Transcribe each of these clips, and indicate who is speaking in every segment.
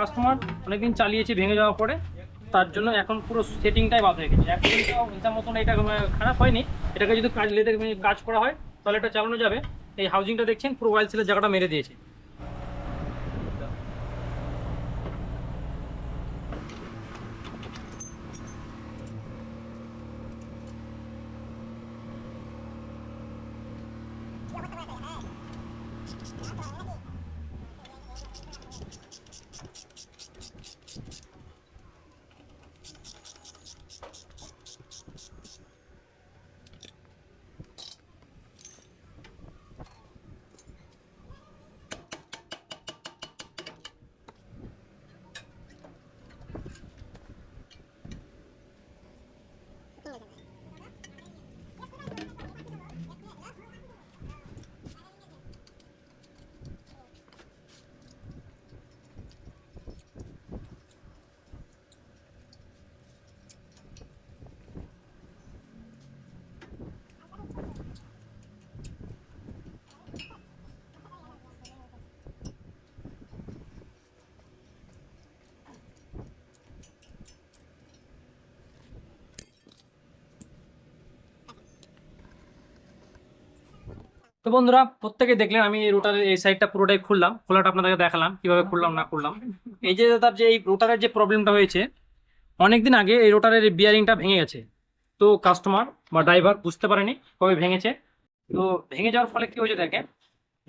Speaker 1: Customer অনেকদিন চালিয়েছি ভেঙে যাওয়ার পরে, তার জন্য এখন পুরো সেটিংটাই বাদ হয়ে গেছে। এখন ইচ্ছা মতন এটা মানে খারাপ হয়নি। এটাকে যদি কাজ লেতে কাজ করা হয়, তাহলে এটা চালানো যাবে। এই হাউজিংটা দেখছেন, পুরো ওয়াইল সেলের জায়গাটা মেরে দিয়েছে। তো বন্ধুরা প্রত্যেকে দেখলেন আমি এই রোটারের এই সাইডটা পুরোটাই খুললাম। খোলাটা আপনাদেরকে দেখালাম, কীভাবে খুললাম, না খুললাম। এই যে তার যে এই রোটারের যে প্রবলেমটা হয়েছে, অনেকদিন আগে এই রোটারের বিয়ারিংটা ভেঙে গেছে। তো কাস্টমার বা ড্রাইভার বুঝতে পারেনি কবে ভেঙেছে। তো ভেঙে যাওয়ার ফলে কি হয়েছে দেখেন,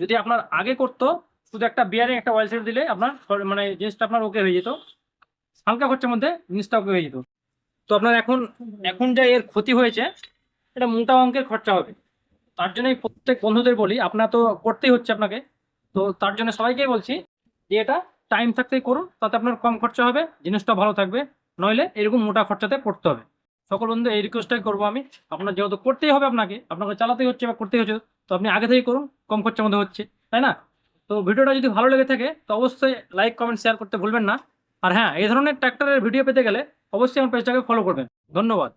Speaker 1: যদি আপনার আগে করতো, শুধু একটা বিয়ারিং একটা অয়েল সেট দিলে আপনার মানে জিনিসটা আপনার ওকে হয়ে যেত। হালকা খরচার মধ্যে জিনিসটা ওকে হয়ে যেত। তো আপনার এখন এখন যা এর ক্ষতি হয়েছে, এটা মোটা অঙ্কের খরচা হবে। তার জন্যই প্রত্যেক বন্ধুদের বলি, আপনার তো করতেই হচ্ছে আপনাকে। তো তার জন্য সবাইকেই বলছি যে এটা টাইম থাকতেই করুন, তাতে আপনার কম খরচা হবে, জিনিসটা ভালো থাকবে, নইলে এরকম মোটা খরচাতে পড়তে হবে। সকল বন্ধু এই রিকোয়েস্টটাই করব আমি, আপনার যেহেতু করতেই হবে আপনাকে আপনাকে চালাতেই হচ্ছে বা করতেই হচ্ছে, তো আপনি আগে থেকেই করুন, কম খরচার মধ্যে হচ্ছে, তাই না? তো ভিডিওটা যদি ভালো লেগে থাকে, তো অবশ্যই লাইক কমেন্ট শেয়ার করতে ভুলবেন না। আর হ্যাঁ এই ধরনের ট্র্যাক্টরের ভিডিও পেতে গেলে অবশ্যই আমার পেজটাকে ফলো করবেন। ধন্যবাদ।